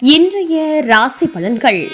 இன்றைய ராசி பலன்கள்.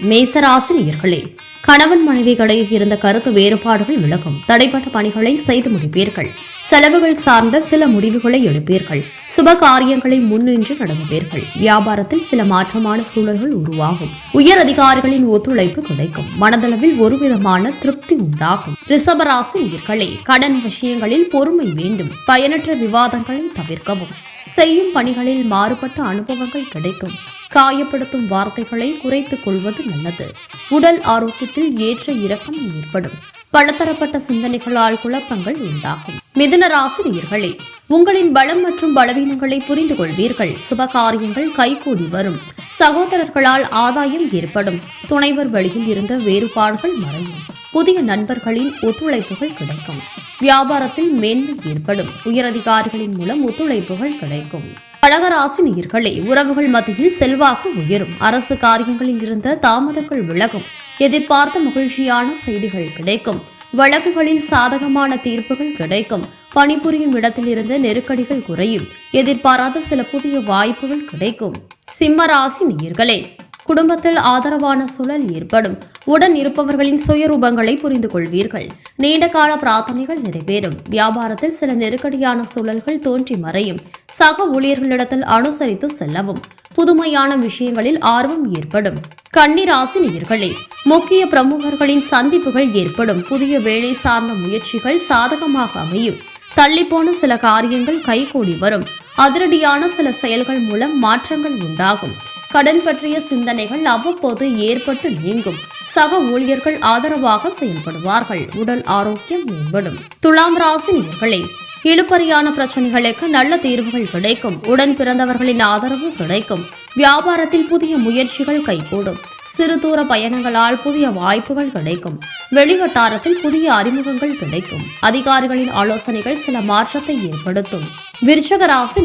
மேசராசி நேயர்களே கணவன் மனைவிகளில் இருந்த கருத்து வேறுபாடுகள் விலகும். தடைப்பட்ட பணிகளை செய்து முடிப்பீர்கள். செலவுகள் சார்ந்த சில முடிவுகளை எடுப்பீர்கள். சுப காரியங்களை முன்னின்று நடத்துவீர்கள் வியாபாரத்தில் சில மாற்றமான சூழல்கள் உருவாகும். உயர் அதிகாரிகளின் ஒத்துழைப்பு கிடைக்கும். மனதளவில் ஒருவிதமான திருப்தி உண்டாகும். ரிஷபராசி நேயர்களே கடன் விஷயங்களில் பொறுமை வேண்டும். பயனற்ற விவாதங்களை தவிர்க்கவும். செய்யும் பணிகளில் மாறுபட்ட அனுபவங்கள் கிடைக்கும். காயப்படுத்தும் வார்த்தைகளை குறைத்துக் கொள்வது நல்லது. உடல் ஆரோக்கியத்தில் ஏற்ற இறக்கம் ஏற்படும். பலதரப்பட்ட சிந்தனைகளால் குழப்பங்கள் உண்டாகும். மிதுன ராசிரியர்களே உங்களின் பலம் மற்றும் பலவீனங்களை புரிந்து கொள்வீர்கள். சுபகாரியங்கள் கைகூடி வரும். சகோதரர்களால் ஆதாயம் ஏற்படும். துணைவர் வழியில் இருந்த வேறுபாடுகள் மறையும். புதிய நண்பர்களின் ஒத்துழைப்புகள் கிடைக்கும். வியாபாரத்தில் மேன்மை ஏற்படும். உயரதிகாரிகளின் மூலம் ஒத்துழைப்புகள் கிடைக்கும். கடகராசி நேயர்களே உறவுகள் மத்தியில் செல்வாக்கு உயரும். அரசு காரியங்களில் இருந்த தாமதங்கள் விலகும். எதிர்பார்த்த மகிழ்ச்சியான செய்திகள் கிடைக்கும். வழக்குகளில் சாதகமான தீர்ப்புகள் கிடைக்கும். பணிபுரியும் இடத்திலிருந்து நெருக்கடிகள் குறையும். எதிர்பாராத சில புதிய வாய்ப்புகள் கிடைக்கும். சிம்ம ராசி நேயர்களே குடும்பத்தில் ஆதரவான சூழல் ஏற்படும். உடன் இருப்பவர்களின் சுயரூபங்களை புரிந்து கொள்வீர்கள். நீண்ட கால பிரார்த்தனைகள் நிறைவேறும். வியாபாரத்தில் சில நெருக்கடியான சூழல்கள் தோன்றி மறையும். சக ஊழியர்களிடத்தில் அனுசரித்து செல்லவும். புதுமையான விஷயங்களில் ஆர்வம் ஏற்படும். கன்னிராசி நேயர்களே முக்கிய பிரமுகர்களின் சந்திப்புகள் ஏற்படும். புதிய வேலை சார்ந்த முயற்சிகள் சாதகமாக அமையும். தள்ளிப்போன சில காரியங்கள் கைகூடி வரும். அதிரடியான சில செயல்கள் மூலம் மாற்றங்கள் உண்டாகும். கடன் பற்றிய சிந்தனைகள் அவ்வப்போது ஏற்பட்டு நீங்கும். சக ஊழியர்கள் ஆதரவாக செயல்படுவார்கள். உடல் ஆரோக்கியம் மேம்படும். துலாம் ராசி நேர்களே இழுபறியான பிரச்சனைகளுக்கு நல்ல தீர்வுகள் கிடைக்கும். உடன் பிறந்தவர்களின் ஆதரவு கிடைக்கும். வியாபாரத்தில் புதிய முயற்சிகள் கைகூடும். சிறு தூர பயணங்களால் புதிய வாய்ப்புகள் கிடைக்கும். வெளிவட்டாரத்தில் புதிய அறிமுகங்கள் கிடைக்கும். அதிகாரிகளின் ஆலோசனைகள் சில மாற்றத்தை ஏற்படுத்தும். விருச்சக ராசி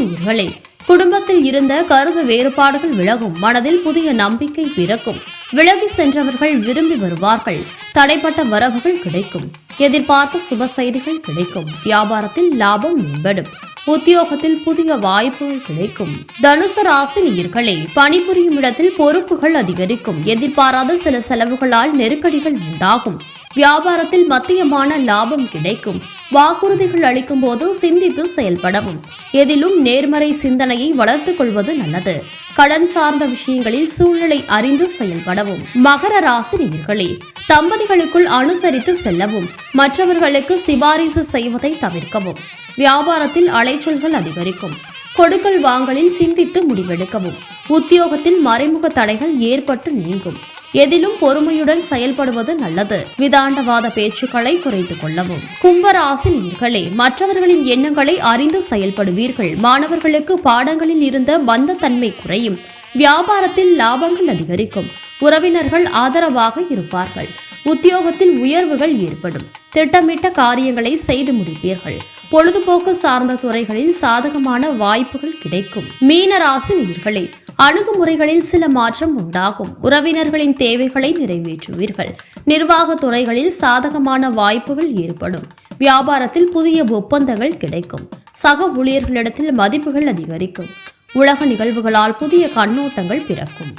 குடும்பத்தில் இருந்த கருத்து வேறுபாடுகள் விலகும். மனதில் புதிய நம்பிக்கை பிறக்கும். விலகி சென்றவர்கள் விரும்பி வருவார்கள். தடைப்பட்ட வரவுகள் கிடைக்கும். எதிர்பார்த்த சுப செய்திகள் கிடைக்கும். வியாபாரத்தில் லாபம் மேம்படும். உத்தியோகத்தில் புதிய வாய்ப்புகள் கிடைக்கும். தனுசு ராசி நேயர்களே பணிபுரியும் இடத்தில் பொறுப்புகள் அதிகரிக்கும். எதிர்பாராத சில செலவுகளால் நெருக்கடிகள் உண்டாகும். வியாபாரத்தில் மத்தியமான லாபம் கிடைக்கும். வாக்குறுதிகள் அளிக்கும் போது சிந்தித்து செயல்படவும். எதிலும் நேர்மறை சிந்தனையை வளர்த்துக் கொள்வது நல்லது. கடன் சார்ந்த விஷயங்களில் சூழ்நிலை அறிந்து செயல்படவும். மகர ராசி நேர்களே தம்பதிகளுக்குள் அனுசரித்து செல்லவும். மற்றவர்களுக்கு சிபாரிசு செய்வதை தவிர்க்கவும். வியாபாரத்தில் அலைச்சல்கள் அதிகரிக்கும். கொடுக்கல் வாங்கலில் சிந்தித்து முடிவெடுக்கவும். உத்தியோகத்தில் மறைமுக தடைகள் ஏற்பட்டு நீங்கும். எதிலும் பொறுமையுடன் செயல்படுவது நல்லது. விதாண்டவாத பேச்சுக்களை குறைத்துக் கொள்ளவும். கும்பராசி நீர்களே மற்றவர்களின் எண்ணங்களை அறிந்து செயல்படுவீர்கள். மாணவர்களுக்கு பாடங்களில் இருந்த மந்தத்தன்மை குறையும். வியாபாரத்தில் லாபங்கள் அதிகரிக்கும். உறவினர்கள் ஆதரவாக இருப்பார்கள். உத்தியோகத்தில் உயர்வுகள் ஏற்படும். திட்டமிட்ட காரியங்களை செய்து முடிப்பீர்கள். பொழுதுபோக்கு சார்ந்த துறைகளில் சாதகமான வாய்ப்புகள் கிடைக்கும். மீனராசி நீர்களே அணுகுமுறைகளில் சில மாற்றம் உண்டாகும். உறவினர்களின் தேவைகளை நிறைவேற்றுவீர்கள். நிர்வாக துறைகளில் சாதகமான வாய்ப்புகள் ஏற்படும். வியாபாரத்தில் புதிய ஒப்பந்தங்கள் கிடைக்கும். சக ஊழியர்களிடத்தில் மதிப்புகள் அதிகரிக்கும். உலக நிகழ்வுகளால் புதிய கண்ணோட்டங்கள் பிறக்கும்.